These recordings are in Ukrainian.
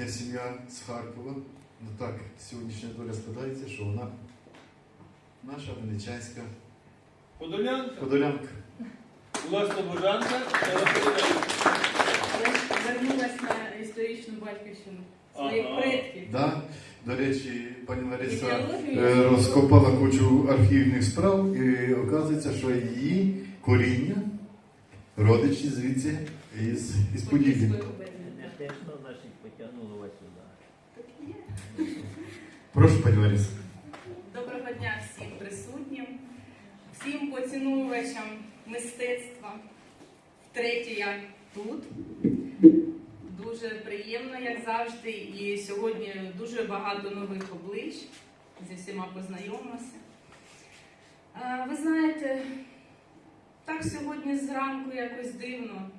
літня сім'я з Харкова. Ну так, сьогоднішня доля складається, що вона наша венечанська Подолянка, подолянка. власна божанка, вернулась на історичну батьківщину своїх Ага. предків. Да? До речі, пані Лариса е, розкопала кучу архівних справ і оказується, що її коріння родичі звідси із, із Поділля. Подільської губернії. Значить вас сюди. Прошу, пані Лариса. Доброго дня всім присутнім, всім поцінувачам мистецтва. Втретє я тут. Дуже приємно, як завжди. І сьогодні дуже багато нових облич. Зі всіма познайомилася. Ви знаєте, так сьогодні зранку якось дивно.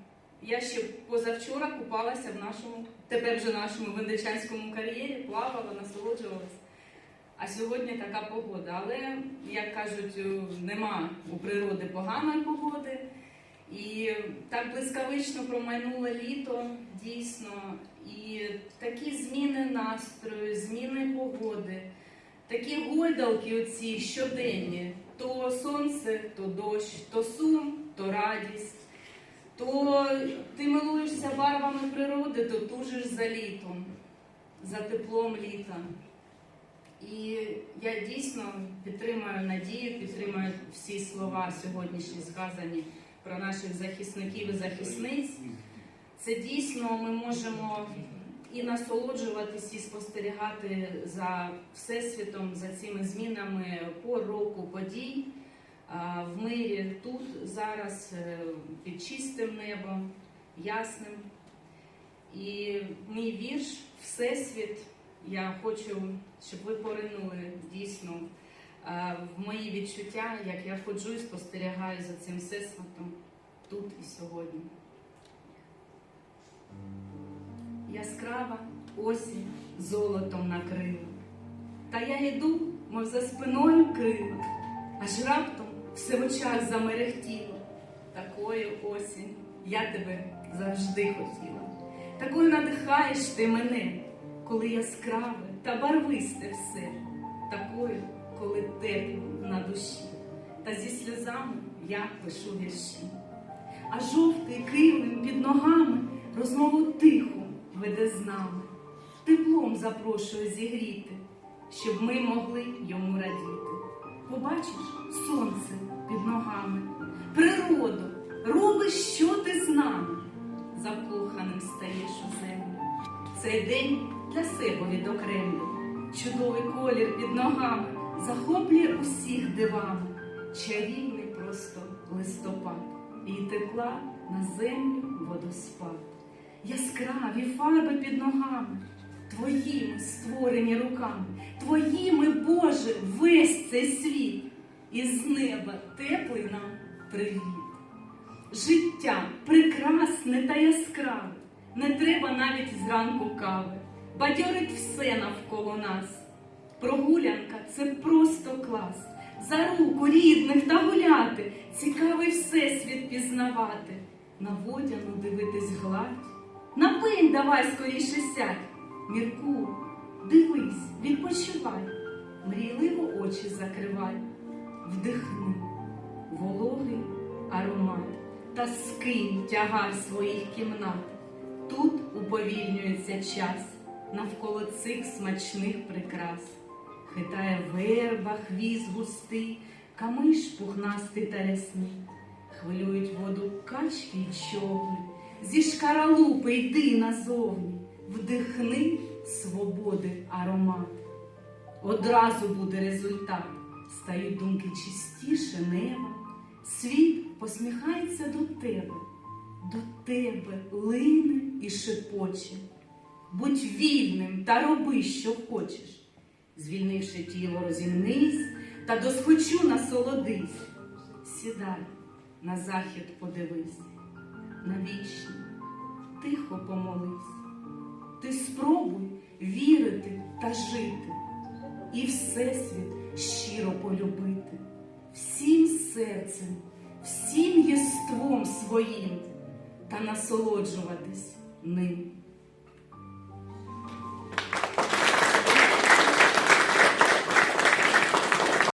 Я ще позавчора купалася в нашому, тепер вже нашому вендичанському кар'єрі, плавала, насолоджувалася. А сьогодні така погода. Але, як кажуть, е, нема у природи поганої погоди. І так блискавично промайнуло літо, дійсно. І такі зміни настрою, зміни погоди, такі гойдалки оці щоденні. То сонце, то дощ, то сум, то радість. То ти милуєшся барвами природи, то тужиш за літом, за теплом літа. І я дійсно підтримую надію, підтримую всі слова сьогоднішні згадані про наших захисників і захисниць. Це дійсно ми можемо і насолоджуватись, і спостерігати за всесвітом, за цими змінами по року подій в мирі тут зараз е, під чистим небом, ясним. І мій вірш Всесвіт. Я хочу, щоб ви поринули дійсно в мої відчуття, як я ходжу і спостерігаю за цим всесвітом тут і сьогодні. Яскрава осінь золотом накрила. Та я йду, мов за спиною крила, аж раптом все в очах замерехтіло. Такою осінь я тебе завжди хотіла. Такою надихаєш ти мене, коли яскраве та барвисте все, такою, коли тепло на душі, та зі сльозами я пишу вірші. А жовтий килим під ногами розмову тиху веде з нами, теплом запрошує зігріти, щоб ми могли йому радіти. Побачиш сонце що ти з нами, закоханим стаєш у землю. Цей день для себе відокремлю. Чудовий колір під ногами захоплює усіх дивами. Чарівний просто листопад, і текла на землю водоспад. Яскраві фарби під ногами, твоїми створені руками, твоїми, Боже, весь цей світ, і з неба теплий нам привіт. Життя прекрасне та яскраве, не треба навіть зранку кави, бадьорить все навколо нас. Прогулянка це просто клас. За руку рідних та гуляти, цікавий всесвіт пізнавати, на водяну дивитись гладь. На пень давай скоріше сядь, міркуй, дивись, відпочивай, мрійливо очі закривай, вдихни. Вологий аромат та скинь тягар своїх кімнат. Тут уповільнюється час навколо цих смачних прикрас. Хитає верба, хвіст густий, камиш пухнастий та рясний. Хвилюють воду качки й човни, зі шкаралупи йди назовні, вдихни свободи аромат. Одразу буде результат, стають думки чистіше неба, світ посміхається до тебе, до тебе лине і шепоче. Будь вільним та роби, що хочеш. Звільнивши тіло, розімнись та досхочу насолодись. Сідай, на захід подивись, на вічні, тихо помолись. Ти спробуй вірити та жити, і Всесвіт щиро полюбити, всім серцем, всім єством своїм та насолоджуватись ним.